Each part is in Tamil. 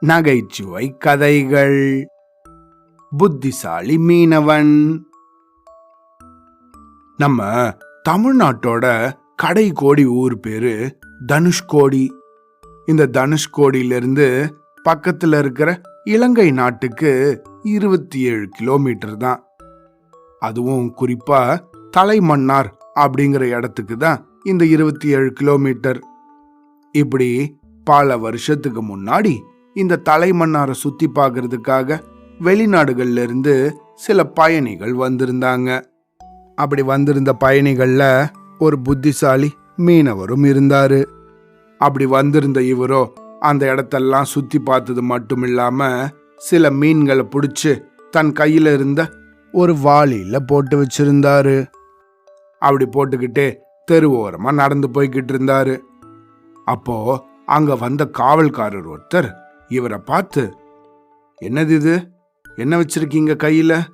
நகைச்சுவை கதைகள். புத்திசாலி மீனவன். நம்ம தமிழ்நாட்டோட கடைக்கோடி ஊர் பேரு தனுஷ்கோடி. இந்த தனுஷ்கோடியிலிருந்து பக்கத்துல இருக்கிற இலங்கை நாட்டுக்கு இருபத்தி ஏழு கிலோமீட்டர் தான். அதுவும் குறிப்பா தலைமன்னார் அப்படிங்கிற இடத்துக்கு தான் இந்த இருபத்தி ஏழு கிலோமீட்டர். இப்படி பல வருஷத்துக்கு முன்னாடி இந்த தலைமன்னாரை சுத்தி பார்க்கறதுக்காக வெளிநாடுகள்ல இருந்து சில பயணிகள் வந்திருந்தாங்க. அப்படி வந்திருந்த பயணிகள்ல ஒரு புத்திசாலி மீனவரும் இருந்தாரு. அப்படி வந்திருந்த இவரோ அந்த இடத்தெல்லாம் சுத்தி பார்த்தது மட்டும் இல்லாம சில மீன்களை பிடிச்சு தன் கையில இருந்த ஒரு வாளியில போட்டு வச்சிருந்தாரு. அப்படி போட்டுக்கிட்டே தெரு நடந்து போய்கிட்டு இருந்தாரு. அப்போ அங்க வந்த காவல்காரர் ஒருத்தர் இவரை பார்த்து என்னது இது? என்ன வச்சிருக்கீங்க கையில?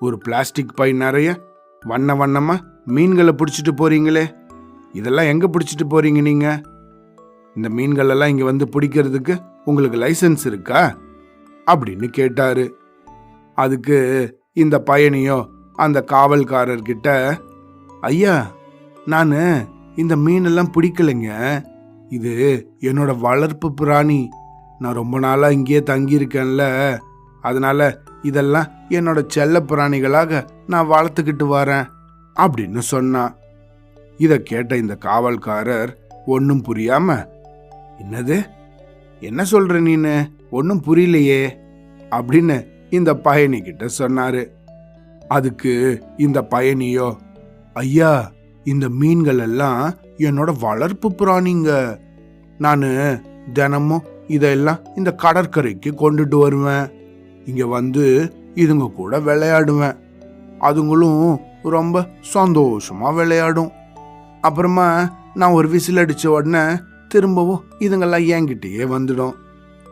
ஒரு பிளாஸ்டிக் பை நிறைய? வண்ண வண்ணமா மீன்களை பிடிச்சிட்டு போறீங்களே? இதெல்லாம் எங்க பிடிச்சிட்டு போறீங்க நீங்க? இந்த மீன்கள் எல்லாம் இங்க வந்து பிடிக்கிறதுக்கு உங்களுக்கு லைசன்ஸ் இருக்கா? அப்படின்னு கேட்டாரு. அதுக்கு இந்த பயணியோ அந்த காவல்காரர்கிட்ட ஐயா நான் இந்த மீனெல்லாம் பிடிக்கலைங்க. இது என்னோட வளர்ப்பு பிராணி. நான் ரொம்ப நாளாக இங்கேயே தங்கியிருக்கேன்ல. அதனால இதெல்லாம் என்னோட செல்ல பிராணிகளாக நான் வளர்த்துக்கிட்டு வரேன் அப்படின்னு சொன்னான் இதை கேட்ட இந்த காவல்காரர் ஒன்றும் புரியாம என்னது? என்ன சொல்ற நீனு? ஒன்றும் புரியலையே அப்படின்னு இந்த பயணி கிட்ட சொன்னாரு. அதுக்கு இந்த பயணியோ ஐயா இந்த மீன்கள் எல்லாம் என்னோட வளர்ப்பு பிராணிங்க. நான் தினமும் இதெல்லாம் இந்த கடற்கரைக்கு கொண்டுட்டு வருவேன். இங்க வந்து இதுங்க கூட விளையாடுவேன். அதுங்களும் ரொம்ப சந்தோஷமா விளையாடும். அப்புறமா நான் ஒரு விசில் அடிச்ச உடனே திரும்பவும் இதுங்கெல்லாம் என்கிட்டயே வந்துடும்.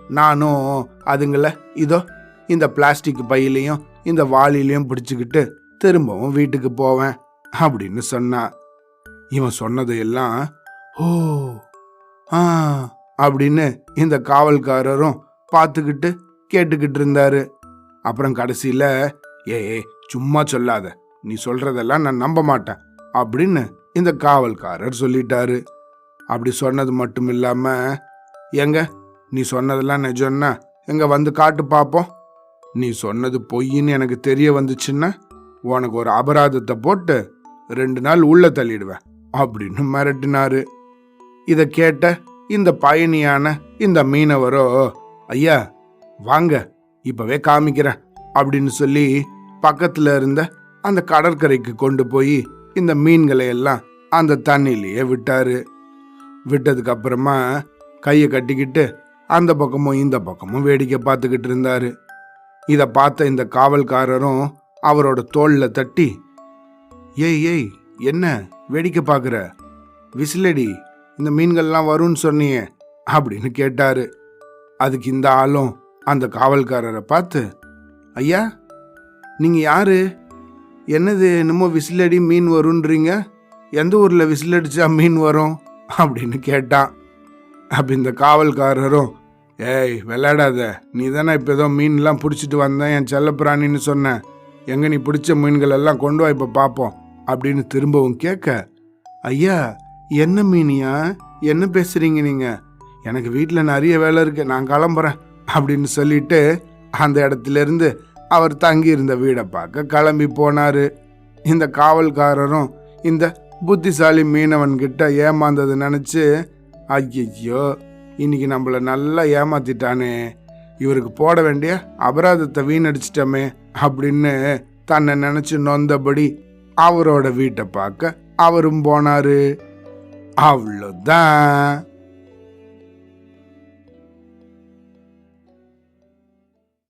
நானும் அதுங்கள இதோ இந்த பிளாஸ்டிக் பையிலையும் இந்த வாளிலையும் பிடிச்சுக்கிட்டு திரும்பவும் வீட்டுக்கு போவேன் அப்படின்னு சொன்னான் இவன் சொன்னதையெல்லாம் ஓ ஆ அப்படின்னு இந்த காவல்காரரும் பார்த்துக்கிட்டு கேட்டுக்கிட்டு இருந்தாரு. அப்புறம் கடைசியில ஏ சும்மா சொல்லாத. நீ சொல்றதெல்லாம் நான் நம்ப மாட்டேன் அப்படின்னு இந்த காவல்காரர் சொல்லிட்டாரு. அப்படி சொன்னது மட்டும் இல்லாம எங்க நீ சொன்னதெல்லாம் நிஜம்னா எங்க வந்து காட்டு பார்ப்போம் நீ சொன்னது பொய்ன்னு எனக்கு தெரிய வந்துச்சுன்னா உனக்கு ஒரு அபராதத்தை போட்டு ரெண்டு நாள் உள்ள தள்ளிடுவேன். அப்படின்னு மிரட்டினாரு. இதை கேட்ட இந்த பயணியான இந்த மீனவரோ ஐயா வாங்க இப்பவே காமிக்கிறேன் அப்படின்னு சொல்லி பக்கத்துல இருந்த அந்த கடற்கரைக்கு கொண்டு போய் இந்த மீன்களை எல்லாம் அந்த தண்ணியிலேயே விட்டாரு. விட்டதுக்கு அப்புறமா கையை கட்டிக்கிட்டு அந்த பக்கமும் இந்த பக்கமும் வேடிக்கை பார்த்துக்கிட்டு இருந்தாரு. இதை பார்த்த இந்த காவல்காரரும் அவரோட தோளில் தட்டி ஏய் ஏய் என்ன வேடிக்கை பார்க்குற? விசிலடி இந்த மீன்கள்லாம் வரும்னு சொன்னியே அப்படின்னு கேட்டாரு. அதுக்கு இந்த ஆளும் அந்த காவல்காரரை பார்த்து ஐயா நீங்கள் யாரு? என்னது என்னமோ விசிலடி மீன் வரும்ன்றீங்க? எந்த ஊரில் விசிலடிச்சா மீன் வரும்? அப்படின்னு கேட்டான். அப்படி இந்த காவல்காரரும் ஏய் விளையாடாத. நீ தானே இப்போ ஏதோ மீன்லாம் பிடிச்சிட்டு வந்தேன் என் செல்லப்பிராணின்னு சொன்னேன் எங்கே நீ பிடிச்ச மீன்கள் எல்லாம் கொண்டு வா இப்போ பார்ப்போம் அப்படின்னு திரும்பவும் கேட்க ஐயா என்ன மீனியா? என்ன பேசுறீங்க நீங்க? எனக்கு வீட்டில் நிறைய வேலை இருக்கு. நான் கிளம்புறேன் அப்படின்னு சொல்லிட்டு அந்த இடத்துலேருந்து அவர் தங்கி இருந்த வீடை பார்க்க கிளம்பி போனார். இந்த காவல்காரரும் இந்த புத்திசாலி மீனவன் கிட்ட நினச்சி நினைச்சு ஐயோ இன்னைக்கு நம்மள நல்லா ஏமாத்திட்டானே. இவருக்கு போட வேண்டிய அபராதத்தை வீணடிச்சிட்டோமே அப்படின்னு தன்னை நினச்சி நொந்தபடி அவரோட வீட்டை பார்க்க அவரும் போனாரு. அவ்வளோதான்